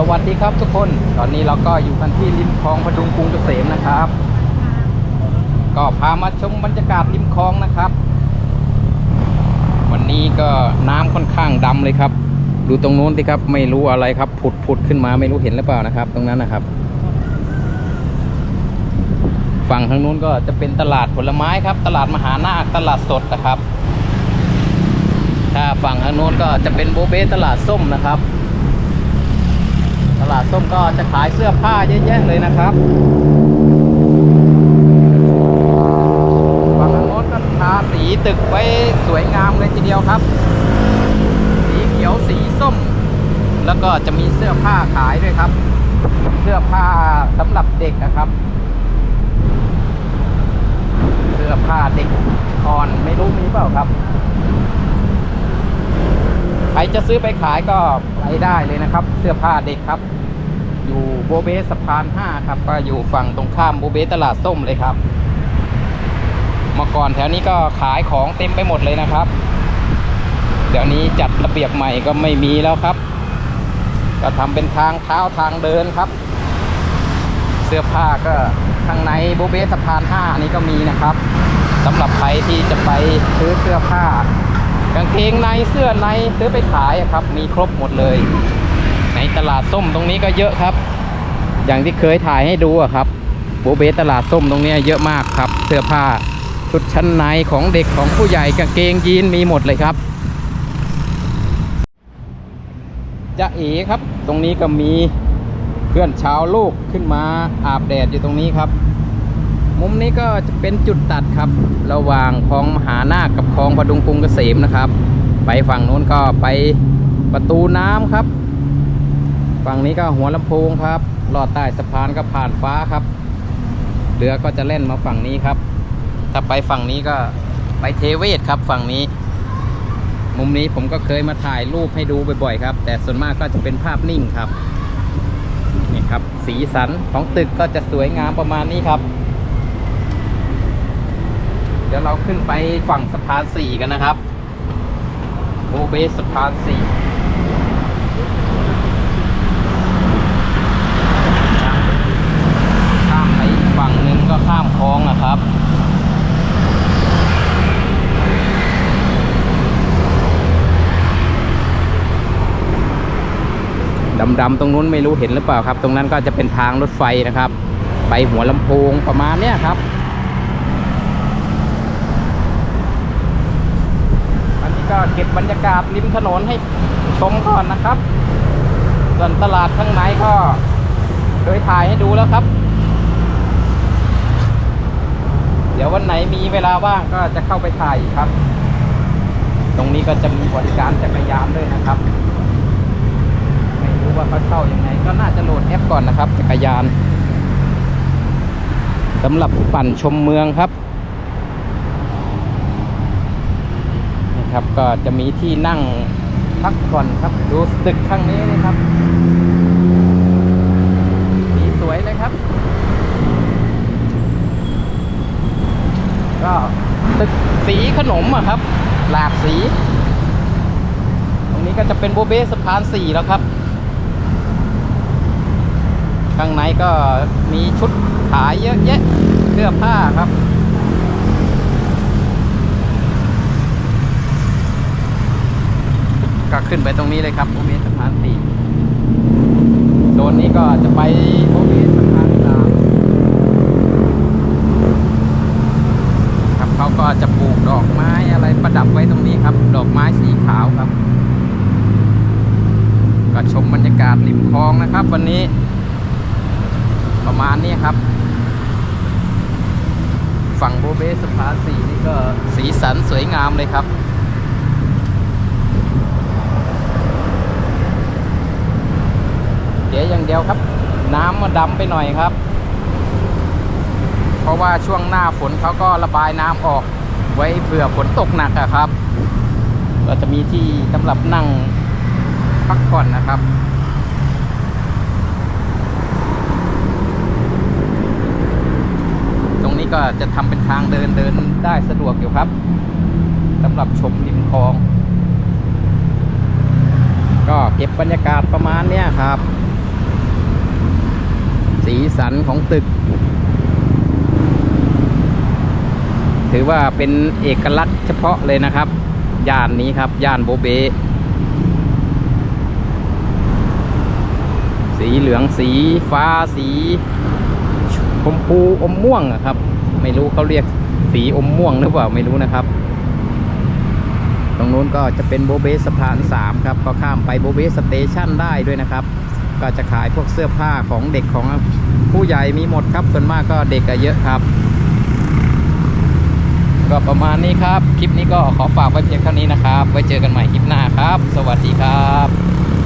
สวัสดีครับทุกคน ตอนนี้เราก็อยู่กันที่ริมคลองพดุงกรุงเกษมนะครับ ก็พามาชมบรรยากาศริมคลองนะครับ วันนี้ก็น้ำค่อนข้างดำเลยครับ ดูตรงนู้นสิครับ ไม่รู้อะไรครับ ผุดผุดขึ้นมาไม่รู้เห็นหรือเปล่านะครับ ตรงนั้นนะครับ ฝั่งทางนู้นก็จะเป็นตลาดผลไม้ครับ ตลาดมหานาคตลาดสดนะครับ ถ้าฝั่งทางโน้นก็จะเป็นโบเบตลาดส้มนะครับ ตลาดส้มก็จะขายเสื้อผ้าเยอะแยะเลยนะครับฝั่งทางโน้นก็ทาสีตึกไว้สวยงามเลยทีเดียวครับ สีเขียวสีส้ม แล้วก็จะมีเสื้อผ้าขายด้วยครับ เสื้อผ้าสำหรับเด็กนะครับ เสื้อผ้าเด็กอ่อนไม่รู้มีเปล่าครับ ครจะซื้อไปขายก็ไปได้เลยนะครับ เสื้อผ้าเด็กครับ อยู่โบเบสสะพาน 5 ครับ ก็อยู่ฝั่งตรงข้ามโบเบสตลาดส้มเลยครับ เมื่อก่อนแถวนี้ก็ขายของเต็มไปหมดเลยนะครับ เดี๋ยวนี้จัดระเบียบใหม่ก็ไม่มีแล้วครับ ก็ทำเป็นทางเท้าทางเดินครับ เสื้อผ้าก็ข้างในโบเบสะพาน 5 นี้ก็มีนะครับสำหรับใครที่จะไปซื้อเสื้อผ้า กางเกงในเสื้อในซื้อไปขายครับ มีครบหมดเลย ในตลาดส้มตรงนี้ก็เยอะครับ อย่างที่เคยถ่ายให้ดูอะครับโบเบตลาดส้มตรงนี้เยอะมากครับ เสื้อผ้าชุดชั้นในของเด็กของผู้ใหญ่กางเกงยีนมีหมดเลยครับจะเอ๋ครับ ตรงนี้ก็มีเพื่อนชาวโลกขึ้นมาอาบแดดอยู่ตรงนี้ครับ มุมนี้ก็จะเป็นจุดตัดครับ ระหว่างคลองมหานาคกับคลองพดุงกรุงเกษมนะครับ ไปฝั่งนู้นก็ไปประตูน้ำครับ ฝั่งนี้ก็หัวลำโพงครับลอดใต้สะพานก็ผ่านฟ้าครับเรือก็จะเล่นมาฝั่งนี้ครับ ถ้าไปฝั่งนี้ก็ไปเทเวศครับฝั่งนี้ มุมนี้ผมก็เคยมาถ่ายรูปให้ดูบ่อยๆครับ แต่ส่วนมากก็จะเป็นภาพนิ่งครับนี่ครับ สีสันของตึกก็จะสวยงามประมาณนี้ครับ เดี๋ยวเราขึ้นไปฝั่งสะพานสี่กันนะครับโอเบสสะพานสี่ข้ามไปฝั่งหนึ่งก็ข้ามคลองนะครับดำๆตรงนู้นไม่รู้เห็นหรือเปล่าครับ ตรงนั้นก็จะเป็นทางรถไฟนะครับ ไปหัวลำโพงประมาณเนี้ยครับ อันนี้ก็เก็ บรรยากาศริมถนนให้ชมก่อนนะครับ ส่วนตลาดข้างในก็เคยถ่ายให้ดูแล้วครับ เดี๋ยววันไหนมีเวลาว่างก็จะเข้าไปถ่ายครับ ตรงนี้ก็จะมีบริการจักรยานด้วยนะครับ ไม่รู้ว่าเขาเช่ายังไง ก็น่าจะโหลดแอปก่อนนะครับจักรยานสำหรับปั่นชมเมืองครับ ครับ ก็จะมีที่นั่งพักผ่อนครับ ดูตึกข้างนี้นะครับสีสวยเลยครับ ก็ตึกสีขนมอะครับ หลากสี ตรงนี้ก็จะเป็นโบเบสะพานสี่แล้วครับ ข้างในก็มีชุดขายเยอะแยะเสื้อผ้าครับ ก็ขึ้นไปตรงนี้เลยครับโบเบสะพานสี่โซนนี้ก็จะไปโบเบสะพานสามครับเขาก็จะปลูกดอกไม้อะไรประดับไว้ตรงนี้ครับ ดอกไม้สีขาวครับ ก็ชมบรรยากาศริมคลองนะครับ วันนี้ ประมาณนี้ครับ ฝั่งโบเบสะพานสี่นี่ก็สีสันสวยงามเลยครับียอย่างเดียวครับ น้ำมาดำไปหน่อยครับ เพราะว่าช่วงหน้าฝนเขาก็ระบายน้ำออก ไว้เผื่อฝนตกหนักอะครับ ก็จะมีที่สำหรับนั่งพักผ่อนนะครับตรงนี้ก็จะทำเป็นทางเดินเดินได้สะดวกอยู่ครับสำหรับชมริมคลอง ก็เก็บบรรยากาศประมาณเนี้ยครับ สีสันของตึก ถือว่าเป็นเอกลักษณ์เฉพาะเลยนะครับ ย่านนี้ครับย่านโบเบ สีเหลืองสีฟ้าสีชมพูอมม่วงครับ ไม่รู้เขาเรียกสีอมม่วงหรือเปล่าไม่รู้นะครับตรงนู้นก็จะเป็นโบเบสะพาน3ครับ ก็ข้ามไปโบเบสเตชันได้ด้วยนะครับ ก็จะขายพวกเสื้อผ้าของเด็กของผู้ใหญ่มีหมดครับส่วนมากก็เด็กก็เยอะครับ ก็ประมาณนี้ครับ คลิปนี้ก็ขอฝากไว้เพียงเท่านี้นะครับ ไว้เจอกันใหม่คลิปหน้าครับ สวัสดีครับ